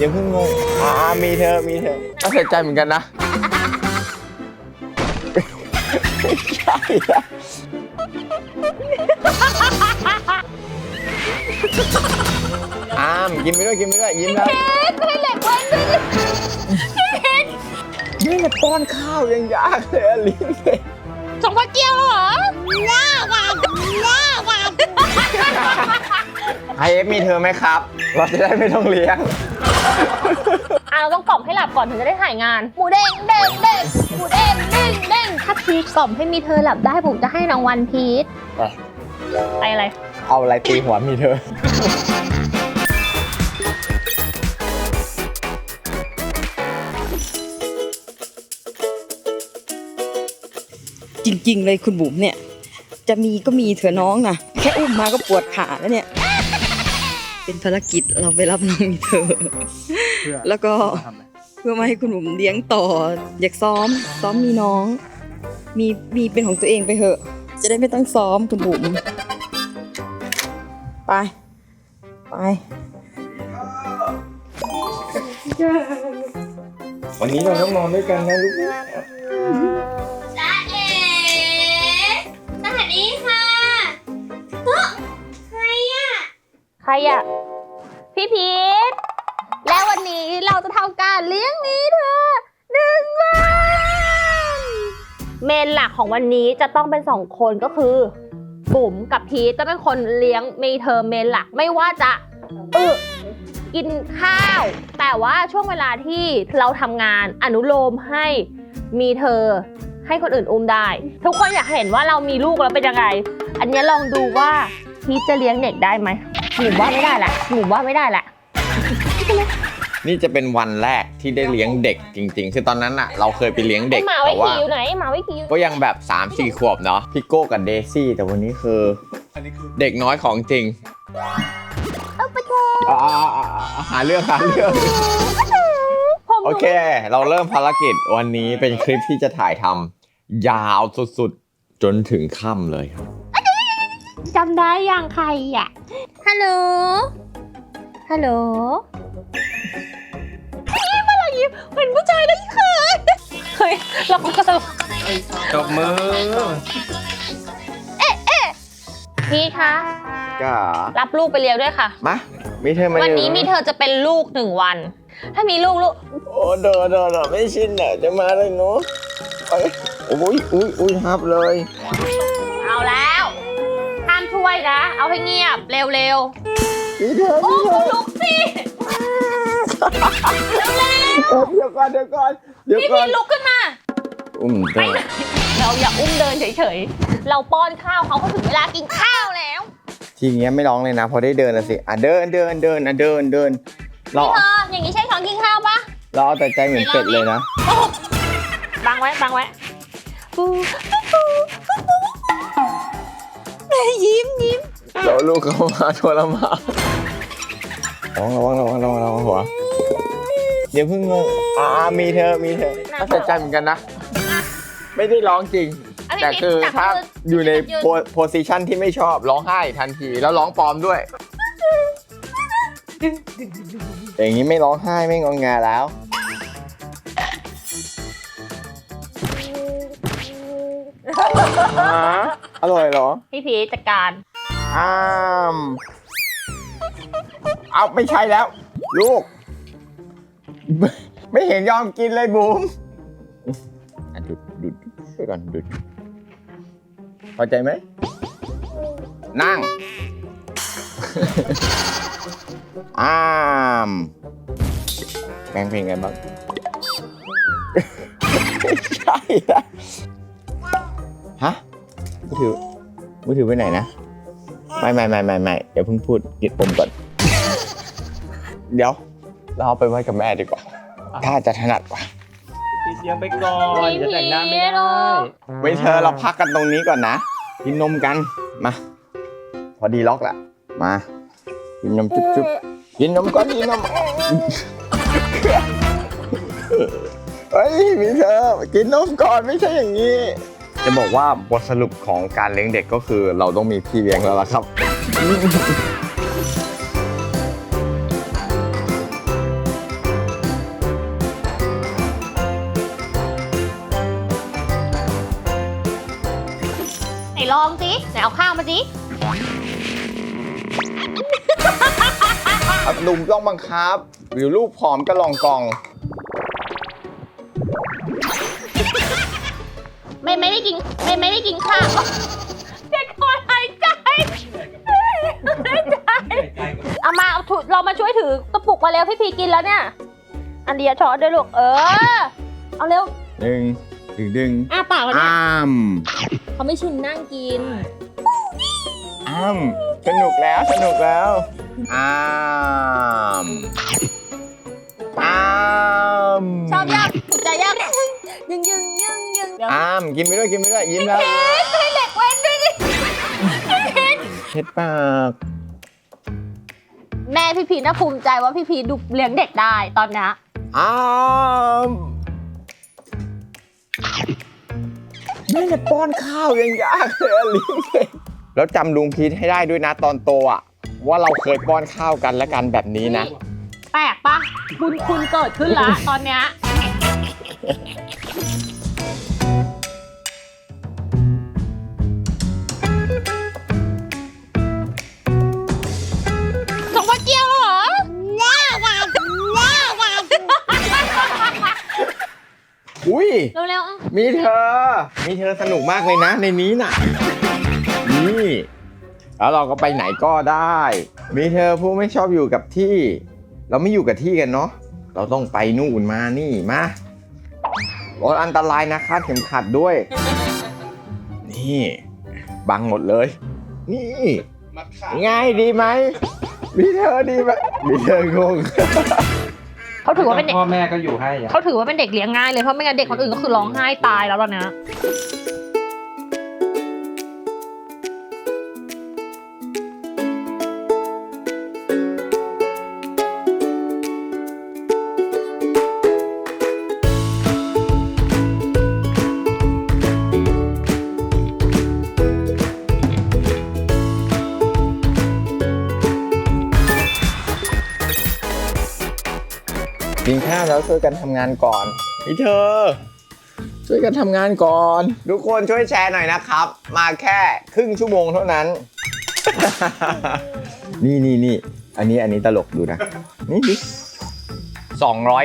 ยังเพิ่งงงอ่ามีเธอมีเธอก็เสียใจเหมือนกันนะใช่อะอามกินไปด้วยกินไปด้วยยิ้มแล้วไม่เหล็กเว้นด้วยนี่เนี่ยป้อนข้าวยังยากเลยอะลิ้นเลยสองพันเกียวเหรอยากอะยากอะไอเอฟมีเธอไหมครับ เราจะได้ไม่ต้องเลี้ยง อะเราต้องกล่อมให้หลับก่อนถึงจะได้ถ่ายงาน หมูเด้งเด้งเด้งหมูเด้งเด้งเด้งถ้าพีทกล่อมให้มีเธอหลับได้ผมจะให้รางวัลพีทไป ไปอะไร เอาอะไรตีหัวมีเธอ จริงๆเลยคุณบุ๋มเนี่ย จะมีก็มีเถอะน้องนะแค่อุ้มมาก็ปวดขาแล้วเนี่ย เป็นภารกิจเราไปรับน้องมีเธอแล้วก็เพื่อไมาให้คุณบุ๋มเลี้ยงต่อ อยากซ้อม ซ้อมมีน้อง มีมีเป็นของตัวเองไปเถอะ จะได้ไม่ต้องซ้อมคุณบุ๋มไป ไป วันนี้เราต้องนอนด้วยกันนะลูก อะพี่พีทและวันนี้เราจะทำการเลี้ยงมีเธอหนึ่งวันเมนหลักของวันนี้จะต้องเป็นสองคนก็คือบุ๋มกับพีทจะเป็นคนเลี้ยงมีเธอเมนหลักไม่ว่าจะเออกินข้าว แต่ว่าช่วงเวลาที่เราทำงานอนุโลมให้มีเธอให้คนอื่นอุ้มได้ ทุกคนอยากเห็นว่าเรามีลูกแล้วเป็นยังไง อันนี้ลองดูว่าพีทจะเลี้ยงเด็กได้ไหม หนูว่าไม่ได้แหละหนูว่าไม่ได้แหละนี่จะเป็นวันแรกที่ได้เลี้ยงเด็กจริง ๆ คือตอนนั้นอะเราเคยไปเลี้ยงเด็กไอ้หมาไว้แต่ว่าขี่อยู่ไหนไอ้หมาไว้ขี่อยู่ก็ยังแบบ 3 4 ขวบเนาะพี่โก้กับเดซี่ แต่วันนี้คือเด็กน้อยของจริงเอาไปเถอ่าหาเรื่องหาเรื่อง ผมโอเค เราเริ่มภารกิจวันนี้เป็นคลิปที่จะถ่ายทำยาวสุดๆ จนถึงค่ำเลยครับจำได้ยังใครอะ ฮัลโหล ฮัลโหลยิ้มอะไรยิ้มเป็นผู้ชายได้เคยเฮ้ยเราก็จะตบมือพี่คะก็รับลูกไปเลี้ยงด้วยค่ะ มา มีเธอมาวันนี้มีเธอจะเป็นลูกหนึ่งวัน ถ้ามีลูกลูก โอ้เดอเดอเดอไม่ชินอะจะมาเลยเนาะไปโอ้ยอุ้ยอุ้ยทับเลย เอาแล้ว ห้ามช่วยนะ เอาให้เงียบเร็วมีเธอๆโอ้มีเธอลุกสิเดี๋ยวก่อนเดี๋ยวก่อนเดี๋ยวพี่ก่พีอนลุกขึ้นมาอุ้มเธอเราอย่าอุ้มเดินเฉยๆ เราป้อนข้าวเขาก็ถึงเวลากินข้าวแล้วทีเงี้ยไม่ร้องเลยนะ พอได้เดินละสิอะเดินเดินเดินอะเดินเดินเราเธออย่างนี้ใช่ช้อนกินข้าวปะ เราเอาแต่ใจเหมือนเป็ดเลยนะ บังไว้บังไว้ ยิ้มยิ้มเราลูกเขามาทรมานระวังระวังระวังระวังระวังหัวเดี๋ยวเพิ่งงงอ่ามีเธอมีเธอก็เสียใจเหมือนกันนะ ไม่ได้ร้องจริง อันนี้แต่คือจับถ้ามืออยู่ในยืนโพสิชันที่ไม่ชอบร้องไห้ทันทีแล้วร้องปลอมด้วย อย่างนี้ไม่ร้องไห้ไม่งองแงแล้ว อร่อยเหรอ พี่พีชจัดการอ้ามเอาไม่ใช่แล้ว ลูก ไม่เห็นยอมกินเลยบูมอะดูดดูดไปก่อนดูดพอใจไหม นั่ง อ้ามแปลงเพลงกันบ้างไม่ใช่นะฮะ มือถือมือถือไปไหนนะไม่ไม่ไม่ไม่ไม่เดี๋ยวเพิ่งพูดกินอมก่อน เดี๋ยว เราเอาไปไว้กับแม่ดีกว่า ถ้าจะถนัดกว่าพี่เสียงไปก่อนจะแต่งหน้าไม่ได้ไว้เธอเราพักกันตรงนี้ก่อนนะกินนมกันมา พอดีล็อกละมากินนมจุ๊บจุ๊บกินนมก่อนกินนมเฮ้ยมีเธอกินนมก่อนไม่ใช่อย่างนี้ จะบอกว่าบทสรุปของการเลี้ยงเด็กก็คือเราต้องมีพี่เลี้ยงแล้วล่ะครับ ไหนลองสิไหนเอาข้าวมาสินุ่มต้องบังคับวิวรูปผอมกระลองกอง ไม่ไม่ได้กินไม่ไม่ได้กินข้าวเด็กคอยหายใจหายใจเอามาเอาถุเรามาช่วยถือกระปุกมาแล้วพี่พีกินแล้วเนี่ย อันเดียวช้อนด้วยลูกเออ เอาเร็วหนึ่งดึงดึงอ้าปากแล้วเนี่ยอ้ามเขาไม่ชินนั่งกินอ้ามสนุกแล้วสนุกแล้ว กินไปด้วยกินไปด้วยยิ้มแล้วให้เด็กเว้นด้วยดิเช็ดปากแม่พี่พีน่าภูมิใจว่าพี่พีดูเลี้ยงเด็กได้ตอนเนี้ยอ้ามแม่จะป้อนข้าวยังยากเลยอะลิ้นเลยแล้วจำลุงพีทให้ได้ด้วยนะตอนโตอะ ว่าเราเคยป้อนข้าวกันและกันแบบนี้นะ แปลกปะบุญคุณเกิดขึ้นละตอนเนี้ย อุ้ย เร็วๆอะมีเธอ มีเธอสนุกมากเลยนะ ในนี้น่ะ นี่ แล้วเราก็ไปไหนก็ได้ มีเธอผู้ไม่ชอบอยู่กับที่ เราไม่อยู่กับที่กันเนาะ เราต้องไปนู่นมานี่มารถอันตรายนะคาดเข็มขัดด้วย นี่ บังหมดเลย นี่ง่ายดีไหมมีเธอดีไหมมีเธองง เขาถือว่าเป็นเด็กพ่อแม่ก็อยู่ให้อะเขาถือว่าเป็นเด็กเลี้ยงง่ายเลยเพราะไม่งั้นเด็กคนอื่นก็คือร้องไห้ตายแล้วตอนเนี้ย กินข้าวแล้วช่วยกันทำงานก่อนพี่เธอ ช่วยกันทำงานก่อน ทุกคนช่วยแชร์หน่อยนะครับ มาแค่ครึ่งชั่วโมงเท่านั้น นี่นี่นี่อันนี้อันนี้ตลกดูนะ นี่ดิ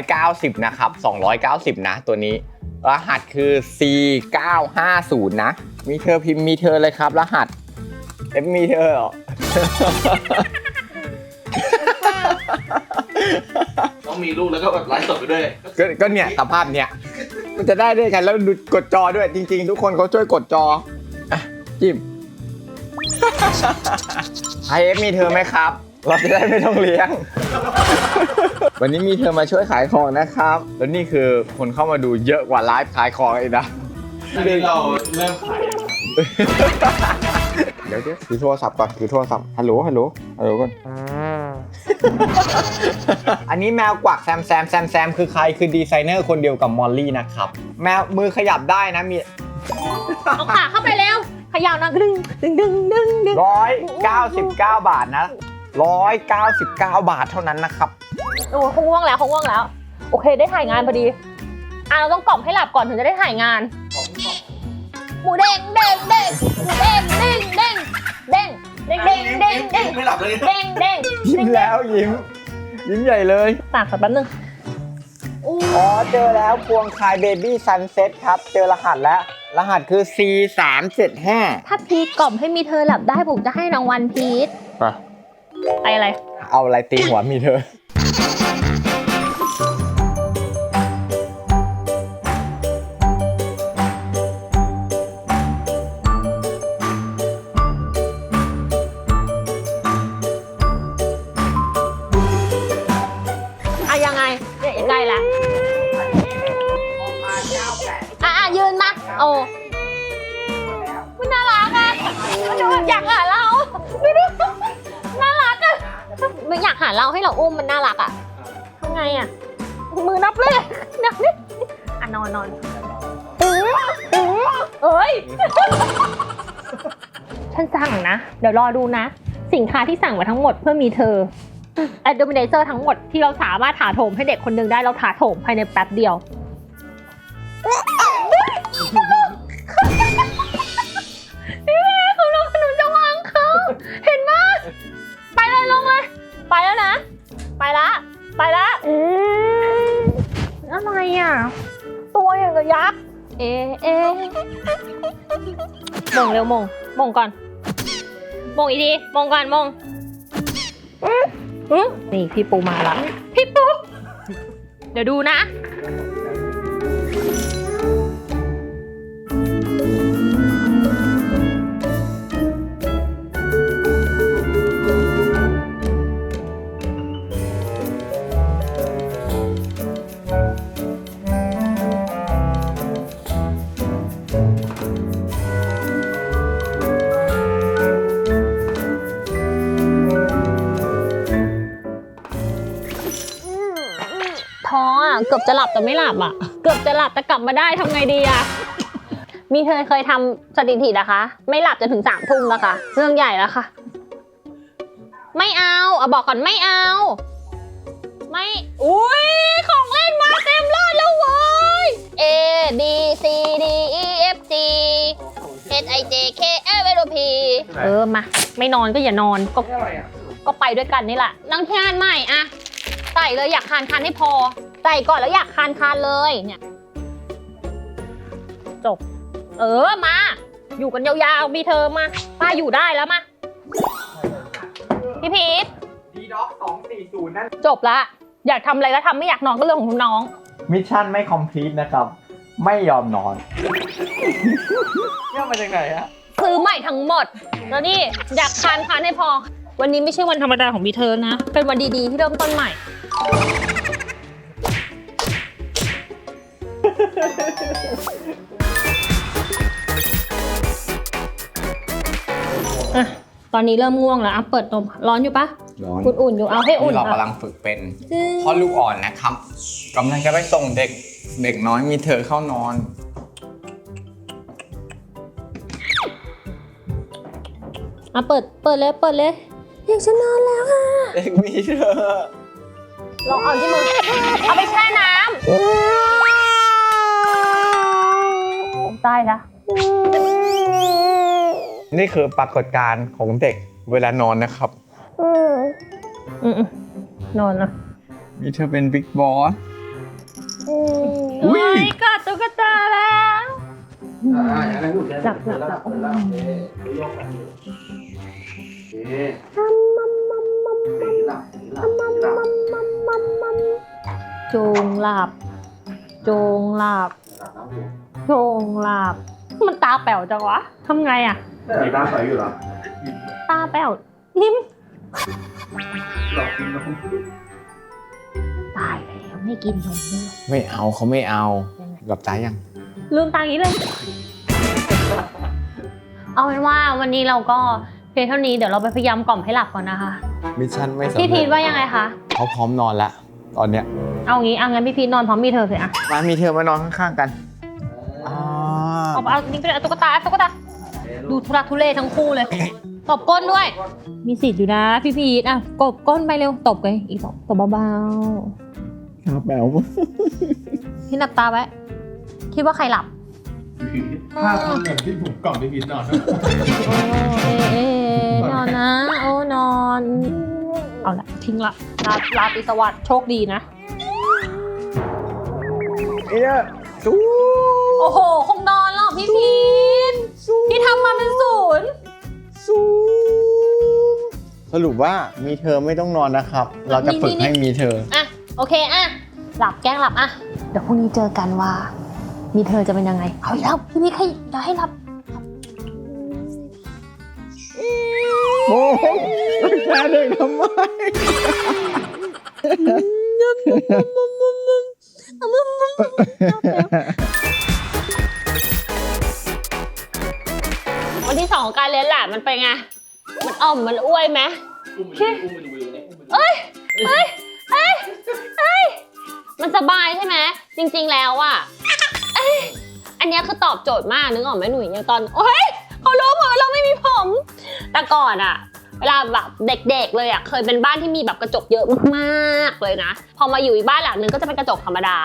290 นะครับ 290 นะ ตัวนี้ รหัสคือ C950 นะ มีเธอพิมพ์มีเธอเลยครับ รหัสเอ็มมีเธอเหรอ ต้องมีลูกแล้วก็แบบไลฟ์สดไปด้วย ก็ก็เนี่ยสภาพเนี่ยมันจะได้ด้วยกันแล้วดูกดจอด้วยจริง ๆ ทุกคนเขาช่วยกดจออะจิ้มไอเอฟมีเธอไหมครับ เราจะได้ไม่ต้องเลี้ยง วันนี้มีเธอมาช่วยขายของนะครับ แล้วนี่คือคนเข้ามาดูเยอะกว่าไลฟ์ขายของอีกนะ อันนี้เราเริ่มขายเดี๋ยวเดี๋ยวถือโทรศัพท์ก่อนถือโทรศัพท์ฮัลโหลฮัลโหลฮัลโหลก่อน อันนี้แมวกวักแซมแซมแซมแซมคือใครคือดีไซเนอร์คนเดียวกับมอลลี่นะครับ แมวมือขยับได้นะมีเอาขาเข้าไปเร็วขยาวนะดึงดึงดึงดึงดึงร้อยเก้าสิบเก้าบาทนะร้อยเก้าสิบเก้าบาทเท่านั้นนะครับโอ้คงง่วงแล้วคงง่วงแล้ว โอเคได้ถ่ายงานพอดี อะเราต้องกล่อมให้หลับก่อนถึงจะได้ถ่ายงาน หมูเด้งเด้งเด้งหมูเด้งเด้งเด้งเด้งเด้งเด้งเด้งเด้งไม่หลับเลยเด้งเด้งยิ้มแล้วยิ้ม ยิ้มใหญ่เลยปากสักแป๊บนึงอ๋อเจอแล้วพวงคายเบบี้ซันเซ็ตครับ เจอรหัสแล้ว รหัสคือ C 3 7 5ถ้าพีทกล่อมให้มีเธอหลับได้ผมจะให้รางวัลพีทไปไปอะไร เอาอะไรตีหัวมีเธอ เอ้ย ฉันสั่งนะ เดี๋ยวรอดูนะ สินค้าที่สั่งมาทั้งหมดเพื่อมีเธอแอดโดมิเนเซอร์ทั้งหมดที่เราสามารถถาโถมให้เด็กคนหนึ่งได้เราถาโถมภายในแป๊บเดียว พี่แม่เขาลงหนูจะวางเขาเห็นไหมไปเลยลงเลย ไปแล้วนะ ไปละ ไปละ อืมอะไรอะ ตัวอย่างกับยักษ์ เอะเอะมงเร็วมงมงก่อนมงอีกทีมงก่อนมงอื้ออื้อนี่พี่ปูมาละพี่ปู เดี๋ยวดูนะ จะหลับแต่ไม่หลับอะ เกือบจะหลับแต่กลับมาได้ทำไงดีอะ มีเธอเคยทำสถิตินะคะ ไม่หลับจนถึงสามทุ่มแล้วค่ะเรื่องใหญ่แล้วค่ะ ไม่เอาเอาบอกก่อนไม่เอา ไม่ อุ้ยของเล่นมาเต็มรอดแล้วเว้ย A B C D E F G H I J K L M N O P เออมา ไม่นอนก็อย่านอนก็ก็ไปด้วยกันนี่แหละนังทานใหม่อะใส่เลยอยากคานคานให้พอ ใส่ก่อนแล้วอยากคานคานเลยเนี่ยจบ เออมา อยู่กันยาวๆมีเธอมาป้าอยู่ได้แล้วมาพี่พีทดีด็อกสองสี่ศูนย์นั่นจบละอยากทำอะไรก็ทำไม่อยากนอนก็เรื่องของน้อง มิชชั่นไม่คอมพลีทนะครับ ไม่ยอมนอนเนี่ยมาจากไหนฮะซื้อใหม่ทั้งหมด แล้วนี่อยากคานคานให้พอ วันนี้ไม่ใช่วันธรรมดาของมีเธอนะ เป็นวันดีๆที่เริ่มต้นใหม่ อะ ตอนนี้เริ่มง่วงแล้วอะเปิดนมร้อนอยู่ปะร้อนอุ่นๆอยู่เอาให้อุ่นเราค่ะกำลังฝึกเป็นพ่อลูกอ่อนนะครับกำลังจะไปส่งเด็กเด็กน้อยมีเธอเข้านอนอะเปิดเปิดเลยเปิดเลยอยากจะนอนแล้วค่ะเด็กมีเธอลองเอาที่มือเอาไปแช่น้ำ ตายละนี่คือปรากฏการณ์ของเด็กเวลานอนนะครับ อืมอืมนอนนะมีเธอเป็นบิ๊กบอสอืมอุ๊ยโอ้ยกัดตุ๊กตาแล้วหลับหลับหลับจงหลับ จงหลับ จงหลับมันตาแป๋วจังวะทำไงอะมีตาใสอยู่เหรอตาแป๋วนิ่มหลอกกินนมตายแล้วไม่กินนมเลยไม่เอาเขาไม่เอาหลับตายังลืมตาอย่างนี้เลย เอาเป็นว่าวันนี้เราก็เพียงเท่านี้เดี๋ยวเราไปพยายามกล่อมให้หลับก่อนนะคะ มิชชั่นไม่สำพี่พีเร็ทจว่ายังไงคะ เขาพร้อมนอนละตอนเนี้ยเอางี้เอางั้นพี่พีทนอนพร้อมมีเธอเลยอะมามีเธอมานอนข้างๆกัน เอาเอานี่ไปเลยเอาตุ๊กตาเอาตุ๊กตา ดูทุรักทุเลทั้งคู่เลย ตบก้นด้วย มีสิทธิ์อยู่นะพี่พีทอะกบก้นไปเร็ว ตบเลยอีกสองตบเบาครับแป๋วๆพี่หลับตาไว้ คิดว่าใครหลับถ้าทำอย่างที่ผมกล่อมไปผิดนอนนะโอ้เอ๊ะเอ๊ะนอนนะ โอ้นอน เอาละทิ้งละลาลาตรีสวัสดิ์โชคดีนะเนี่ยสู้โอ้โห คงนอน หรอกพี่พีทพี่ทำมาเป็นศูนย์สู้สรุปว่ามีเธอไม่ต้องนอนนะครับ เราจะฝึกให้มีเธอ อะ โอเค อะ หลับแกล้งหลับอะ เดี๋ยวพรุ่งนี้เจอกันว่า มีเธอจะเป็นยังไง เอาอีกแล้วพี่พีทให้อย่าให้หลับโอ้ยแค่เด็กทำไม วันที่สองของการเรียนแหละมันเป็นไง มันอ่อมมันอ้วยไหม อุ้มไปดูอุ้มไปดูวิวนี่อุ้มไปดูเอ้ย เอ้ยเอ้ยเอ้ยมันสบายใช่ไหมจริงๆแล้วอะเอ้ยอันเนี้ยคือตอบโจทย์มากนึกออกไหมหนุ่ยอย่างตอนโอ้ยเขารู้หมดว่าเราไม่มีผม แต่ก่อนอะเวลาแบบเด็กๆเลยอะเคยเป็นบ้านที่มีแบบกระจกเยอะมากๆเลยนะ พอมาอยู่อีกบ้านหลังนึงก็จะเป็นกระจกธรรมดา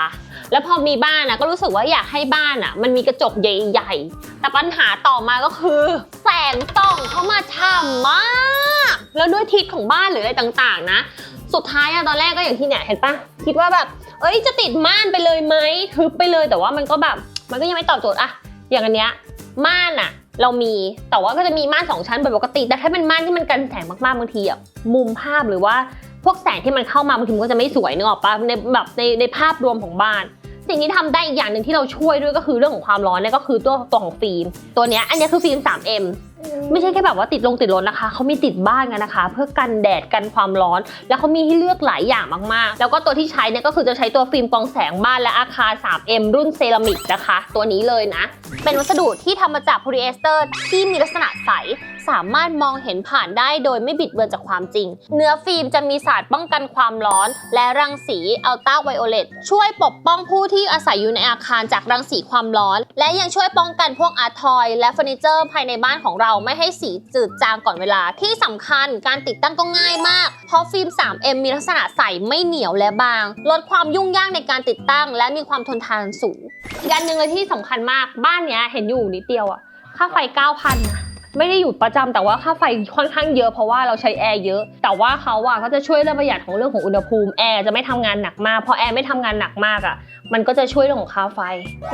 แล้วพอมีบ้านอะก็รู้สึกว่าอยากให้บ้านอะ มันมีกระจกใหญ่ๆ แต่ปัญหาต่อมาก็คือ แสงส่องเข้ามาฉ่ำมาก แล้วด้วยทิศของบ้านหรืออะไรต่างๆ นะ สุดท้ายอะตอนแรกก็อย่างที่เนี่ยเห็นปะคิดว่าแบบ เอ้ยจะติดม่านไปเลยไหมทึบไปเลยแต่ว่ามันก็แบบ มันก็ยังไม่ตอบโจทย์อะอย่างอันเนี้ยม่านอะเรามีแต่ว่าก็จะมีม่านสองชั้นเป็นปกติ แต่ถ้าเป็นม่านที่มันกันแสงมากๆบางทีอะมุมภาพหรือว่าพวกแสงที่มันเข้ามาบางทีมันก็จะไม่สวยนึกออกปะในแบบในในภาพรวมของบ้าน สิ่งที่ทำได้อีกอย่างหนึ่งที่เราช่วยด้วยก็คือเรื่องของความร้อนเนี่ยก็คือตัวตัวของฟิล์มตัวเนี้ยอันนี้คือฟิล์ม 3M ไม่ใช่แค่แบบว่าติดลงติดรถนะคะ เขามีติดบ้านกันนะคะ เพื่อกันแดดกันความร้อน แล้วเขามีให้เลือกหลายอย่างมากๆ แล้วก็ตัวที่ใช้เนี่ยก็คือจะใช้ตัวฟิล์มกรองแสงบ้านและอาคาร 3M รุ่นเซรามิกนะคะ ตัวนี้เลยนะ เป็นวัสดุที่ทำมาจากโพลีเอสเตอร์ที่มีลักษณะใส สามารถมองเห็นผ่านได้โดยไม่บิดเบือนจากความจริง เนื้อฟิล์มจะมีสารป้องกันความร้อน และรังสีอัลตราไวโอเลตช่วยปกป้องผู้ที่อาศัยอยู่ในอาคารจากรังสีความร้อน และยังช่วยป้องกันพวกอาร์ทอย และเฟอร์นิเจอร์ภายในบ้านของเราไม่ให้สีจืดจางก่อนเวลาที่สำคัญการติดตั้งก็ง่ายมาก เพราะฟิล์ม 3M มีลักษณะใสไม่เหนียวและบาง ลดความยุ่งยากในการติดตั้ง และมีความทนทานสูงอีกอันหนึ่งเลยที่สำคัญมากบ้านเนี้ยเห็นอยู่นิดเดียวอะค่าไฟ 9,000นะ ไม่ได้อยู่ประจำแต่ว่าค่าไฟค่อนข้างเยอะเพราะว่าเราใช้แอร์เยอะ แต่ว่าเขาอะก็จะช่วยเรื่องประหยัดของเรื่องของอุณหภูมิแอร์จะไม่ทำงานหนักมากพอแอร์ไม่ทำงานหนักมากอะมันก็จะช่วยเรื่องของค่าไฟ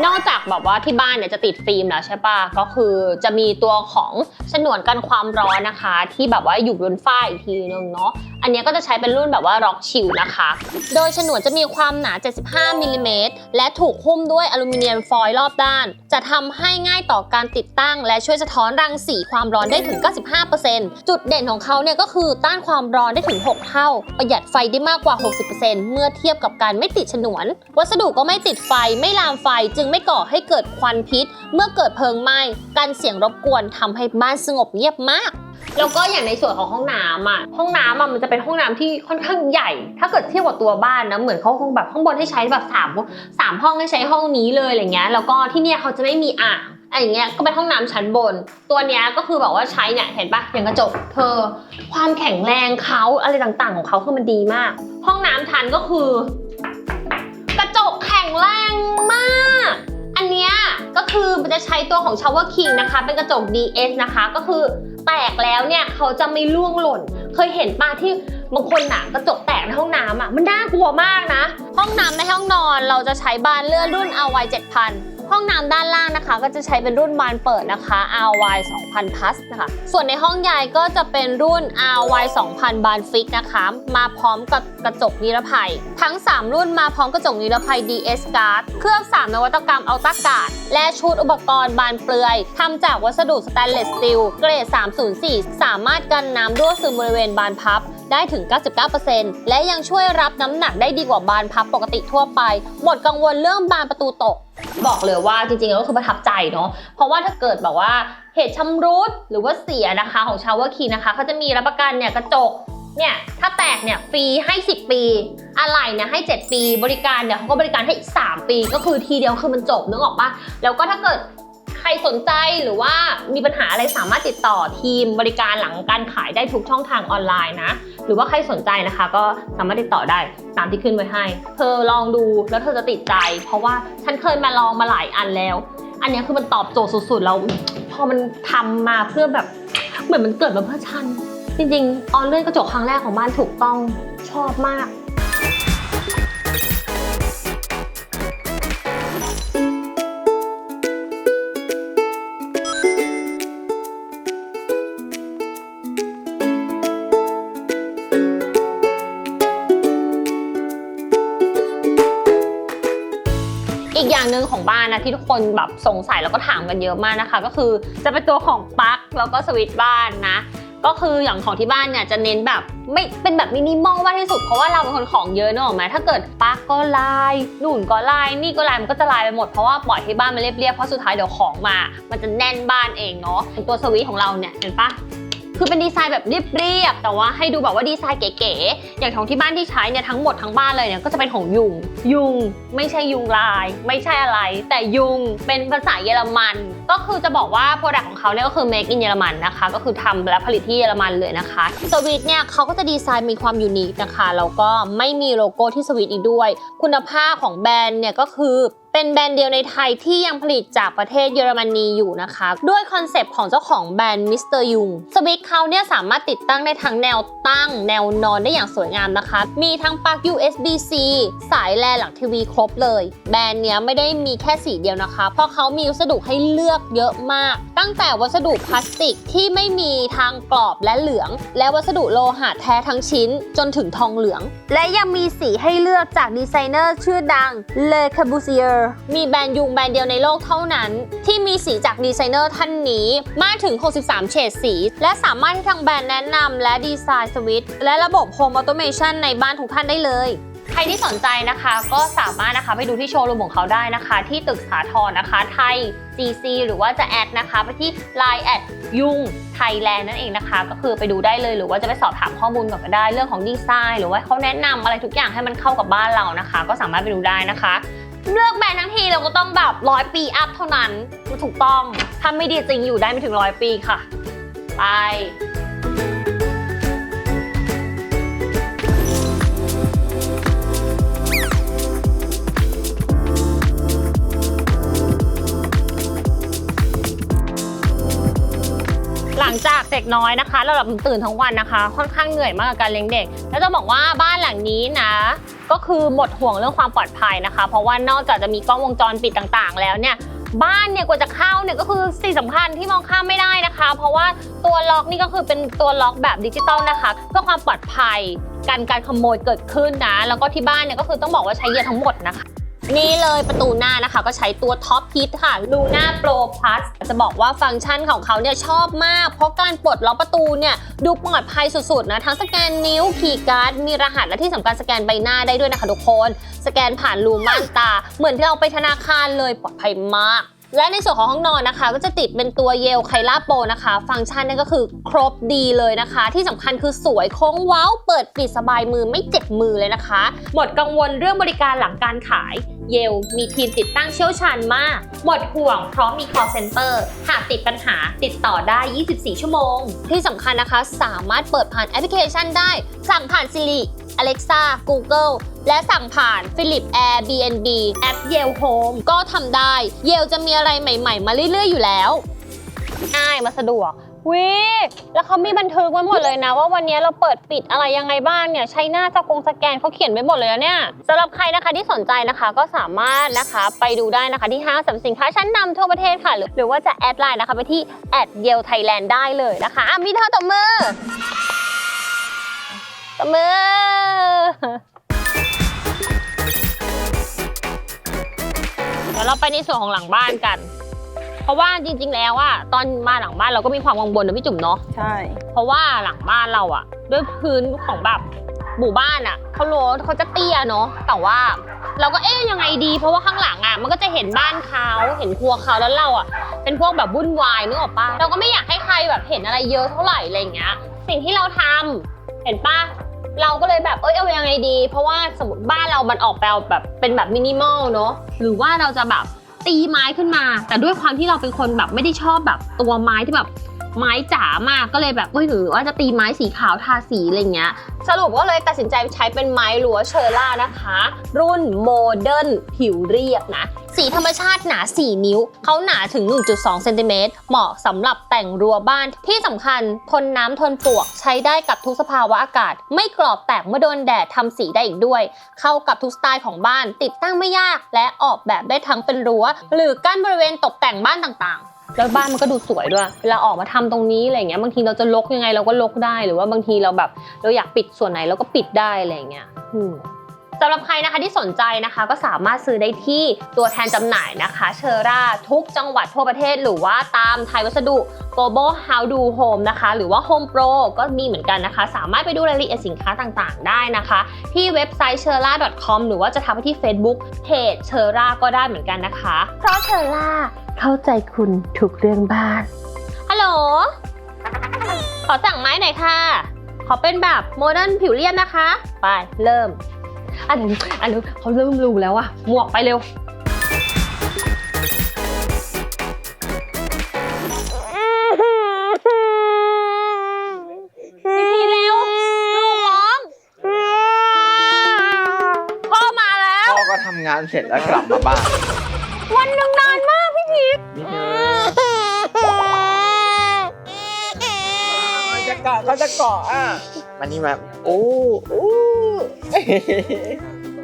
นอกจากแบบว่าที่บ้านเนี่ยจะติดฟิล์มแล้วใช่ปะก็คือจะมีตัวของฉนวนกันความร้อนนะคะ ที่แบบว่าอยู่บนฝ้าอีกทีนึงเนาะอันนี้ก็จะใช้เป็นรุ่นแบบว่าร็อกชิลนะคะ โดยฉนวนจะมีความหนา 75มิลลิเมตรและถูกหุ้มด้วยอลูมิเนียมฟอยล์รอบด้าน จะทำให้ง่ายต่อการติดตั้ง และช่วยสะท้อนรังสีความร้อนได้ถึง 95%จุดเด่นของเขาเนี่ยก็คือต้านความร้อนได้ถึง 6 เท่า ประหยัดไฟได้มากกว่า 60%เมื่อเทียบกับการไม่ติดฉนวน วัสดุก็ไม่ติดไฟไม่ลามไฟจึงไม่ก่อให้เกิดควันพิษ เมื่อเกิดเพลิงไหม้กันเสียงรบกวนทำให้บ้านสงบเงียบมากแล้วก็อย่างในส่วนของห้องน้ำอะ ห้องน้ำอะมันจะเป็นห้องน้ำที่ค่อนข้างใหญ่ ถ้าเกิดเทียบกับตัวบ้านนะ เหมือนเขาคงแบบข้างบนให้ใช้แบบสามสามห้องให้ใช้ห้องนี้เลยอะไรเงี้ย แล้วก็ที่เนี่ยเขาจะไม่มีอ่าง ไอย่างเงี้ยก็เป็นห้องน้ำชั้นบน ตัวเนี้ยก็คือแบบว่าใช้เนี่ยเห็นปะอย่างกระจกเธอ ความแข็งแรงเขาอะไรต่างๆ ของเขาคือมันดีมาก ห้องน้ำทันก็คือ กระจกแข็งแรงมาก อันเนี้ยก็คือมันจะใช้ตัวของ Shower King นะคะ เป็นกระจก DS นะคะ ก็คือแตกแล้วเนี่ยเขาจะไม่ร่วงหล่น เคยเห็นป้าที่บางคนน่ะกระจกแตกในห้องน้ำอะมันน่ากลัวมากนะ ห้องน้ำในห้องนอนเราจะใช้บานเลื่อนรุ่น RY 7000 ห้องน้ำด้านล่างนะคะ ก็จะใช้เป็นรุ่นบานเปิดนะคะ RY 2000 plus นะคะ ส่วนในห้องใหญ่ก็จะเป็นรุ่น RY 2000 บานฟิกนะคะ มาพร้อมกับกระจกนิรภัย ทั้ง 3 รุ่นมาพร้อมกระจกนิรภัย DS Guard เครื่อง3นวัตกรรมอัลตากาดและชุดอุปกรณ์บานเปลือยทำจากวัสดุสแตนเลสสตีลเกรด 304 สามารถกันน้ำรั่วซึมบริเวณบานพับ ได้ถึง 99%และยังช่วยรับน้ำหนักได้ดีกว่าบานพับปกติทั่วไป หมดกังวลเรื่องบานประตูตก บอกเลยว่าจริงๆแล้วก็คือประทับใจเนาะ เพราะว่าถ้าเกิดแบบว่าเหตุชำรุดหรือว่าเสียนะคะของชาวเวอร์คีนะคะเขาจะมีรับประกันเนี่ยกระจกเนี่ยถ้าแตกเนี่ยฟรีให้ 10 ปี อะไรเนี่ยให้ 7 ปี บริการเนี่ยเขาก็บริการให้อีก 3 ปี ก็คือทีเดียวคือมันจบนึกออกปะแล้วก็ถ้าเกิด ใครสนใจหรือว่ามีปัญหาอะไรสามารถติดต่อทีมบริการหลังการขายได้ทุกช่องทางออนไลน์นะ หรือว่าใครสนใจนะคะ ก็สามารถติดต่อได้ตามที่ขึ้นไว้ให้ เธอลองดูแล้วเธอจะติดใจ เพราะว่าฉันเคยมาลองมาหลายอันแล้ว อันนี้คือมันตอบโจทย์สุดๆแล้วพอมันทำมาเพื่อแบบเหมือนมันเกิดมาเพื่อฉันจริงๆออนเลื่อนกระจกครั้งแรกของบ้านถูกต้องชอบมาก หนึ่งของบ้านนะที่ทุกคนแบบสงสัยแล้วก็ถามกันเยอะมากนะคะ ก็คือจะเป็นตัวของปลั๊กแล้วก็สวิตช์บ้านนะก็คืออย่างของที่บ้านเนี่ยจะเน้นแบบไม่เป็นแบบมินิมอลมากที่สุดเพราะว่าเราเป็นคนของเยอะเนกอะไหมถ้าเกิดปลั๊กก็ลายนู่นก็ลายนี่ก็ลายมันก็จะลายไปหมดเพราะว่าปล่อยให้บ้านมันเรียบๆเพราะสุดท้ายเดี๋ยวของมา มันจะแน่นบ้านเองเนาะตัวสวิตช์ของเราเนี่ยเห็นปะ คือเป็นดีไซน์แบบเรียบๆแต่ว่าให้ดูแบบว่าดีไซน์เก๋ๆอย่างของที่บ้านที่ใช้เนี่ยทั้งหมดทั้งบ้านเลยเนี่ยก็จะเป็นของยุง ยุงไม่ใช่ยุงลาย ไม่ใช่อะไร แต่ยุงเป็นภาษาเยอรมัน ก็คือจะบอกว่าโปรดักต์ของเขาเนี่ยก็คือ make in เยอรมันนะคะ ก็คือทำและผลิตที่เยอรมันเลยนะคะสวิตเนี่ยเขาก็จะดีไซน์มีความยูนิคนะคะแล้วก็ไม่มีโลโก้ที่สวิตอีกด้วย คุณภาพของแบรนด์เนี่ยก็คือ เป็นแบรนด์เดียวในไทยที่ยังผลิตจากประเทศเยอรมนีอยู่นะคะ ด้วยคอนเซปต์ของเจ้าของแบรนด์มิสเตอร์ยุงสวิตเขาเนี่ยสามารถติดตั้งได้ทั้งแนวตั้ง แนวนอนได้อย่างสวยงามนะคะ มีทั้งปลั๊ก USB-C สายแลหลังทีวีครบเลย แบรนด์เนี้ยไม่ได้มีแค่สีเดียวนะคะ เพราะเขามีวัสดุให้เลือกเยอะมาก ตั้งแต่วัสดุพลาสติกที่ไม่มีทางกรอบและเหลือง และวัสดุโลหะแท้ทั้งชิ้น จนถึงทองเหลือง และยังมีสีให้เลือกจากดีไซเนอร์ชื่อดัง Le มีแบรนด์ยุงแบรนด์เดียวในโลกเท่านั้น ที่มีสีจากดีไซเนอร์ท่านนี้มากถึง 63 เฉดสี และสามารถที่ทางแบรนด์แนะนำและดีไซน์สวิตช์และระบบ Home Automation ในบ้านทุกท่านได้เลยใครที่สนใจนะคะก็สามารถนะคะไปดูที่โชว์รูมของเขาได้นะคะ ที่ตึกสาทรนะคะ ไทย GC หรือว่าจะแอดนะคะ ไปที่ Line แอดยุงไทยแลนด์นั่นเองนะคะ ก็คือไปดูได้เลยหรือว่าจะไปสอบถามข้อมูลก่อนก็ได้เรื่องของดีไซน์ หรือว่าเขาแนะนำอะไรทุกอย่างให้มันเข้ากับบ้านเรานะคะ ก็สามารถไปดูได้นะคะ เลือกแบรนด์ทั้งทีเราก็ต้องแบบร้อยปีอัพเท่านั้นมันถูกต้อง ถ้าไม่ดีจริงอยู่ได้ไม่ถึงร้อยปีค่ะ ไปหลังจากเด็กน้อยนะคะ เราแบบตื่นทั้งวันนะคะ ค่อนข้างเหนื่อยมากกับการเลี้ยงเด็ก แล้วจะบอกว่าบ้านหลังนี้นะ ก็คือหมดห่วงเรื่องความปลอดภัยนะคะ เพราะว่านอกจากจะมีกล้องวงจรปิดต่างๆ แล้วเนี่ยบ้านเนี่ยกว่าจะเข้าเนี่ยก็คือสิ่งสำคัญที่มองข้ามไม่ได้นะคะ เพราะว่าตัวล็อกนี่ก็คือเป็นตัวล็อกแบบดิจิตอลนะคะเพื่อความปลอดภัยการการขโมยเกิดขึ้นนะ แล้วก็ที่บ้านเนี่ยก็คือต้องบอกว่าใช้เยอะทั้งหมดนะคะ นี่เลยประตูหน้านะคะ ก็ใช้ตัวท็อปฮิตค่ะ Luna Pro Plus จะบอกว่าฟังก์ชันของเขาเนี่ยชอบมาก เพราะการปลดล็อกประตูเนี่ยดูปลอดภัยสุดๆนะ ทั้งสแกนนิ้วคีย์การ์ด มีรหัสและที่สำคัญสแกนใบหน้าได้ด้วยนะคะทุกคน สแกนผ่านรูม่านตา เหมือนที่เราไปธนาคารเลยปลอดภัยมาก และในส่วนของห้องนอนนะคะ ก็จะติดเป็นตัวเยลไคล่าโปนะคะ ฟังก์ชันนี่ก็คือครบดีเลยนะคะ ที่สำคัญคือสวยโค้งเว้า เปิดปิดสบายมือไม่เจ็บมือเลยนะคะ หมดกังวลเรื่องบริการหลังการขายเยลมีทีมติดตั้งเชี่ยวชาญมาก หมดห่วงเพราะมี call center หากติดปัญหาติดต่อได้ 24 ชั่วโมง ที่สำคัญนะคะ สามารถเปิดผ่านแอปพลิเคชันได้ สั่งผ่าน Siri Alexa Google และสั่งผ่าน Philip Airbnb แอป Yale Home ก็ทำได้เยลจะมีอะไรใหม่ๆ มาเรื่อยๆ อยู่แล้ว ง่ายมาสะดวกวิแล้วเขามีบันทึกไว้หมดเลยนะ ว่าวันนี้เราเปิดปิดอะไรยังไงบ้างเนี่ยใช้หน้าสกงสแกนเขาเขียนไว้หมดเลยนะเนี่ยสำหรับใครนะคะที่สนใจนะคะก็สามารถนะคะไปดูได้นะคะที่ห้างสรรพสินค้าชั้นนำทั่วประเทศค่ะหรือหรือว่าจะแอดไลน์นะคะไปที่แอดเยลไทยแลนด์ได้เลยนะคะอะมีเธอตบมือ บมือ เดี๋ยวเราไปในส่วนของหลังบ้านกัน เพราะว่าจริง ๆ แล้วอะตอนมาหลังบ้านเราก็มีความกังวลนะพี่จุ๋มเนาะ ใช่ เพราะว่าหลังบ้านเราอะด้วยพื้นของแบบหมู่บ้านอะเขาโลเขาจะเตี้ยเนาะ แต่ว่าเราก็เอ๊ยยังไงดี เพราะว่าข้างหลังอะมันก็จะเห็นบ้านเขาเห็นครัวเขาแล้วเราอะเป็นพวกแบบวุ่นวายนึกออกปะเราก็ไม่อยากให้ใครแบบเห็นอะไรเยอะเท่าไหร่อะไรอย่างเงี้ย สิ่งที่เราทำเห็นปะ เราก็เลยแบบเอ้ยเอายังไงดี เพราะว่าสมมติบ้านเรามันออกแปลแบบเป็นแบบมินิมอลเนาะหรือว่าเราจะแบบตีไม้ขึ้นมา แต่ด้วยความที่เราเป็นคนแบบไม่ได้ชอบแบบตัวไม้ที่แบบ ไม้จ๋ามากก็เลยแบบเอ้ยหรือว่าจะตีไม้สีขาวทาสีอะไรเงี้ย สรุปก็เลยตัดสินใจใช้เป็นไม้ลัวเชอร่านะคะ รุ่นโมเดิร์นผิวเรียบนะ สีธรรมชาติหนา 4 นิ้ว เขาหนาถึง 1.2เซนติเมตรเหมาะสำหรับแต่งรั้วบ้านที่สำคัญทนน้ำทนปลวก ใช้ได้กับทุกสภาวะอากาศ ไม่กรอบแตกเมื่อโดนแดดทำสีได้อีกด้วย เข้ากับทุกสไตล์ของบ้านติดตั้งไม่ยาก และออกแบบได้ทั้งเป็นรั้ว หรือกั้นบริเวณตกแต่งบ้านต่างๆ แล้วบ้านมันก็ดูสวยด้วยเวลาออกมาทำตรงนี้อะไรเงี้ยบางทีเราจะลกยังไงเราก็ลกได้หรือว่าบางทีเราแบบ เราอยากปิดส่วนไหนเราก็ปิดได้อะไรเงี้ยอืม สำหรับใครนะคะที่สนใจนะคะก็สามารถซื้อได้ที่ตัวแทนจำหน่ายนะคะ เชอร่าทุกจังหวัดทั่วประเทศ หรือว่าตามไทยวัสดุ global how do home นะคะ หรือว่า home pro ก็มีเหมือนกันนะคะ สามารถไปดูรายละเอียดสินค้าต่างๆ ได้นะคะ ที่เว็บไซต์ c h e r l a c o m หรือว่าจะทักไปที่ Facebook เพจเชอร่าก็ได้เหมือนกันนะคะ เพราะเชอร่าเข้าใจคุณทุกเรื่องบ้านฮัลโหลขอสั่งไม้หน่อยค่ะ ขอเป็นแบบโมเดิร์นผิวเรียบนะคะ ไปเริ่ม อันนี้อันนี้เขาเริ่มรู้แล้วอะหมวกไปเร็วพี่พีเร็วลูกร้องพ่อมาแล้ว พ่อก็ทำงานเสร็จแล้วกลับมาบ้าน วันหนึ่งนานมากพี่พีทนี่เธอจะเกาะเขาจะเกาะอะมันนี่มาโอ้โอ้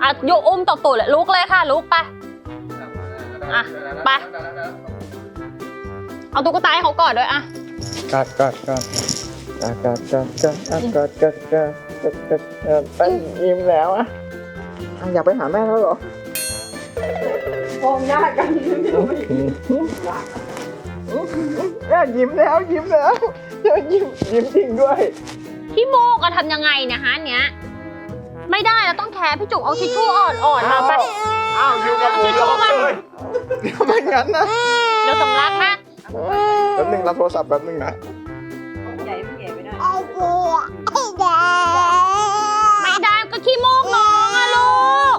อะโยกอุ้มตบตูดเลยลุกเลยค่ะ ลุกไป อะไป เอาตุ๊กตาให้เขาก่อนด้วยอะกอดกอดกอดกอดกอดกอดกอดกอดกอดกอดกอดกอดกอดกอดไปยิ้มแล้วอะอะอยากไปหาแม่แล้วเหรอมองหน้ากันแม่ยิ้มแล้วยิ้มแล้วยิ้มยิ้มจริงด้วย พี่โมกอะทำยังไงเนะฮะเนี้ย ไม่ได้เราต้องแคร์พี่จุกเอาทิชชู่อ่อนๆมาไป อ้าวอยู่กับผมทิชชู่มาทำไมงั้นนะเดี๋ยวสำลักนะแป๊บนึงรับโทรศัพท์แป๊บนึงนะใหญ่ไม่ใหญ่ไม่ได้ไม่ได้ก็ขี้โมกน้องอะลูก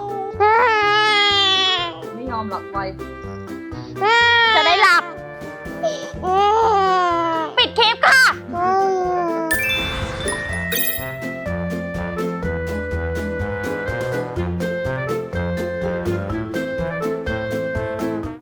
ไม่ยอมหลับไวจะได้หลับ